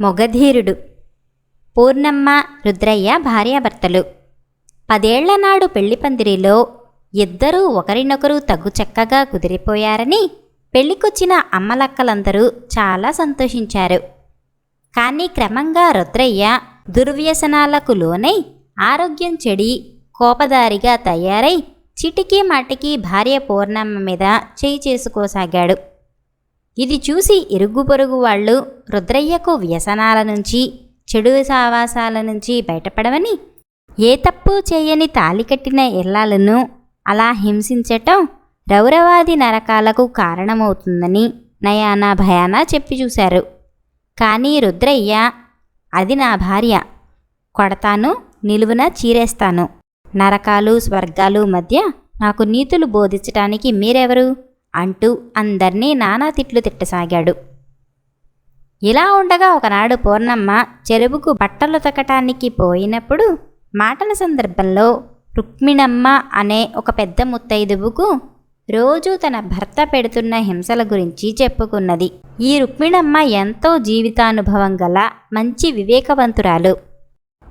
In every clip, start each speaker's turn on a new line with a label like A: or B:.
A: మొగధీరుడు. పూర్ణమ్మ రుద్రయ్య భార్యాభర్తలు. పదేళ్ళనాడు పెళ్ళి పందిరిలో ఇద్దరూ ఒకరినొకరు తగ్గు చక్కగా కుదిరిపోయారని పెళ్ళికొచ్చిన అమ్మలక్కలందరూ చాలా సంతోషించారు. కానీ క్రమంగా రుద్రయ్య దుర్వ్యసనాలకు లోనై ఆరోగ్యం చెడి కోపదారిగా తయారై చిటికీ మాటికి భార్య పూర్ణమ్మ మీద చేయి చేసుకోసాగాడు. ఇది చూసి ఇరుగు పొరుగు వాళ్ళు రుద్రయ్యకు వ్యసనాల నుంచి చెడు సావాసాల నుంచి బయటపడవని ఏ తప్పు చేయని తాలి కట్టిన ఇళ్ళాలను అలా హింసించటం రౌరవాది నరకాలకు కారణమవుతుందని నయానా భయానా చెప్పి చూశారు. కానీ రుద్రయ్య అది నా భార్య. కొడతాను నిలువున చీరేస్తాను. నరకాలు స్వర్గాలు మధ్య నాకు నీతులు బోధించటానికి మీరెవరు? అంటూ అందర్నీ నానా తిట్లు తిట్టసాగాడు. ఇలా ఉండగా ఒకనాడు పూర్ణమ్మ చెరువుకు బట్టలు తక్కటానికి పోయినప్పుడు మాటల సందర్భంలో రుక్మిణమ్మ అనే ఒక పెద్ద ముత్తైదువుకు రోజూ తన భర్త పెడుతున్న హింసల గురించి చెప్పుకున్నది. ఈ రుక్మిణమ్మ ఎంతో జీవితానుభవం గల మంచి వివేకవంతురాలు.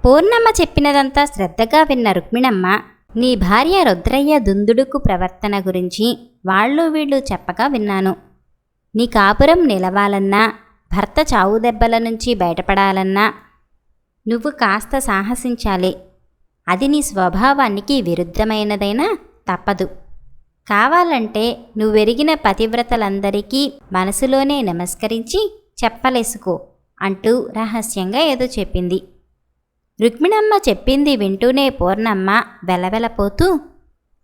A: పూర్ణమ్మ చెప్పినదంతా శ్రద్ధగా విన్న రుక్మిణమ్మ నీ భార్య రుద్రయ్య దుందుడుకు ప్రవర్తన గురించి వాళ్ళు వీళ్ళు చెప్పగా విన్నాను. నీ కాపురం నిలవాలన్నా భర్త చావు దెబ్బల నుంచి బయటపడాలన్నా నువ్వు కాస్త సాహసించాలి. అది నీ స్వభావానికి విరుద్ధమైనదైనా తప్పదు. కావాలంటే నువ్వెరిగిన పతివ్రతలందరికీ మనసులోనే నమస్కరించి చెప్పలేసుకో అంటూ రహస్యంగా ఏదో చెప్పింది. రుక్మిణమ్మ చెప్పింది వింటూనే పూర్ణమ్మ వెలవెలపోతూ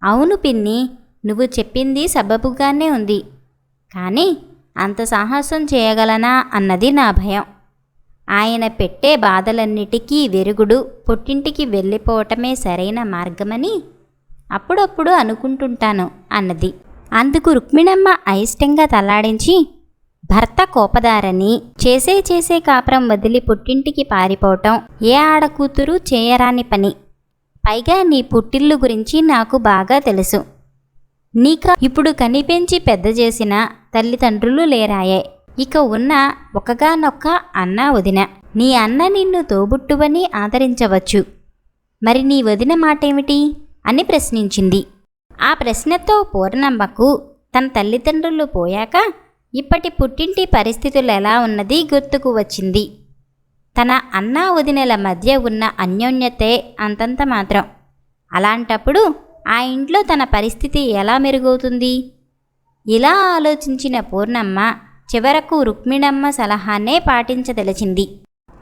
A: అవును పిన్ని నువ్వు చెప్పింది సబబుగానే ఉంది. కానీ అంత సాహసం చేయగలనా అన్నది నా భయం. ఆయన పెట్టే బాధలన్నిటికీ వెరుగుడు పుట్టింటికి వెళ్ళిపోవటమే సరైన మార్గమని అప్పుడప్పుడు అనుకుంటుంటాను అన్నది. అందుకు రుక్మిణమ్మ అయిష్టంగా తల్లాడించి భర్త కోపదారని చేసే చేసే కాపురం వదిలి పుట్టింటికి పారిపోవటం ఏ ఆడకూతురు చేయరాని పని. పైగా నీ పుట్టిల్లు గురించి నాకు బాగా తెలుసు. నీక ఇప్పుడు కనిపించి పెద్ద చేసిన తల్లిదండ్రులు లేరాయే. ఇక ఉన్న ఒకగానొక్క అన్న వదిన. నీ అన్న నిన్ను తోబుట్టువని ఆదరించవచ్చు. మరి నీ వదిన మాటేమిటి? అని ప్రశ్నించింది. ఆ ప్రశ్నతో పూర్ణమ్మకు తన తల్లిదండ్రులు పోయాక ఇప్పటి పుట్టింటి పరిస్థితులు ఎలా ఉన్నది గుర్తుకు వచ్చింది. తన అన్నా వదినల మధ్య ఉన్న అన్యోన్యతే అంతంత మాత్రం. అలాంటప్పుడు ఆ ఇంట్లో తన పరిస్థితి ఎలా మెరుగవుతుంది? ఇలా ఆలోచించిన పూర్ణమ్మ చివరకు రుక్మిణమ్మ సలహానే పాటించదలిచింది.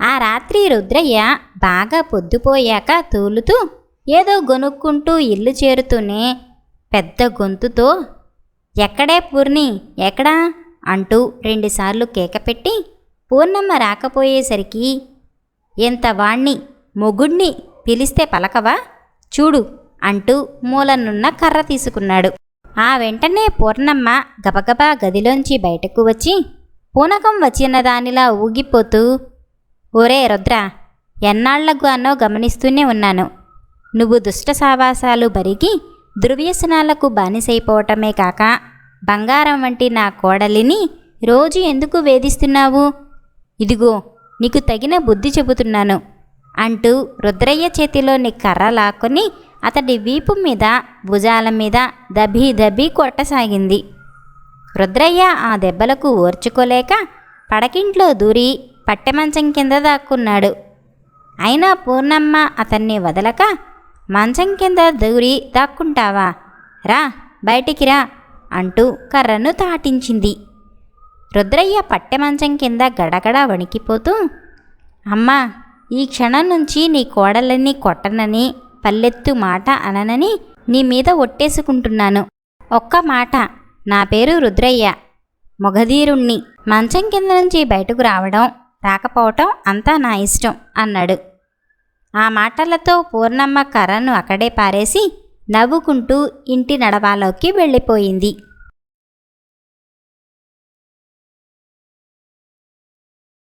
A: ఆ రాత్రి రుద్రయ్య బాగా పొద్దుపోయాక తూలుతూ ఏదో గొనుక్కుంటూ ఇల్లు చేరుతూనే పెద్ద గొంతుతో ఎక్కడే పూర్ణి ఎక్కడా? అంటూ రెండుసార్లు కేకపెట్టి పూర్ణమ్మ రాకపోయేసరికి ఎంత వాణ్ణి మొగుణ్ణి పిలిస్తే పలకవా? చూడు అంటూ మూలనున్న కర్ర తీసుకున్నాడు. ఆ వెంటనే పూర్ణమ్మ గబగబా గదిలోంచి బయటకు వచ్చి పూనకం వచ్చిన దానిలా ఊగిపోతూ ఒరే రుద్ర ఎన్నాళ్ళగానో అన్నో గమనిస్తూనే ఉన్నాను. నువ్వు దుష్ట సావాసాలు బరిగి దుర్వ్యసనాలకు బానిసైపోవటమే కాక బంగారం వంటి నా కోడలిని రోజు ఎందుకు వేధిస్తున్నావు? ఇదిగో నీకు తగిన బుద్ధి చెబుతున్నాను అంటూ రుద్రయ్య చేతిలోని కర్ర లాక్కొని అతడి వీపు మీద భుజాల మీద దబీ దబీ కొట్టసాగింది. రుద్రయ్య ఆ దెబ్బలకు ఓర్చుకోలేక పడకింట్లో దూరి పట్టెమంచం కింద దాక్కున్నాడు. అయినా పూర్ణమ్మ అతన్ని వదలక మంచం కింద దూరి దాక్కుంటావా? రా బయటికి రా అంటూ కర్రను తాటించింది. రుద్రయ్య పట్టెమంచం కింద గడగడ వణికిపోతూ అమ్మా ఈ క్షణం నుంచి నీ కోడలని కొట్టనని పల్లెత్తు మాట అననని నీ మీద ఒట్టేసుకుంటున్నాను. ఒక్క మాట నా పేరు రుద్రయ్య. మొగధీరుణ్ణి మంచం కింద నుంచి బయటకు రావడం రాకపోవటం అంతా నా ఇష్టం అన్నాడు. ఆ మాటలతో పూర్ణమ్మ కర్రను అక్కడే పారేసి నవ్వుకుంటూ ఇంటి నడవాలోకి వెళ్ళిపోయింది.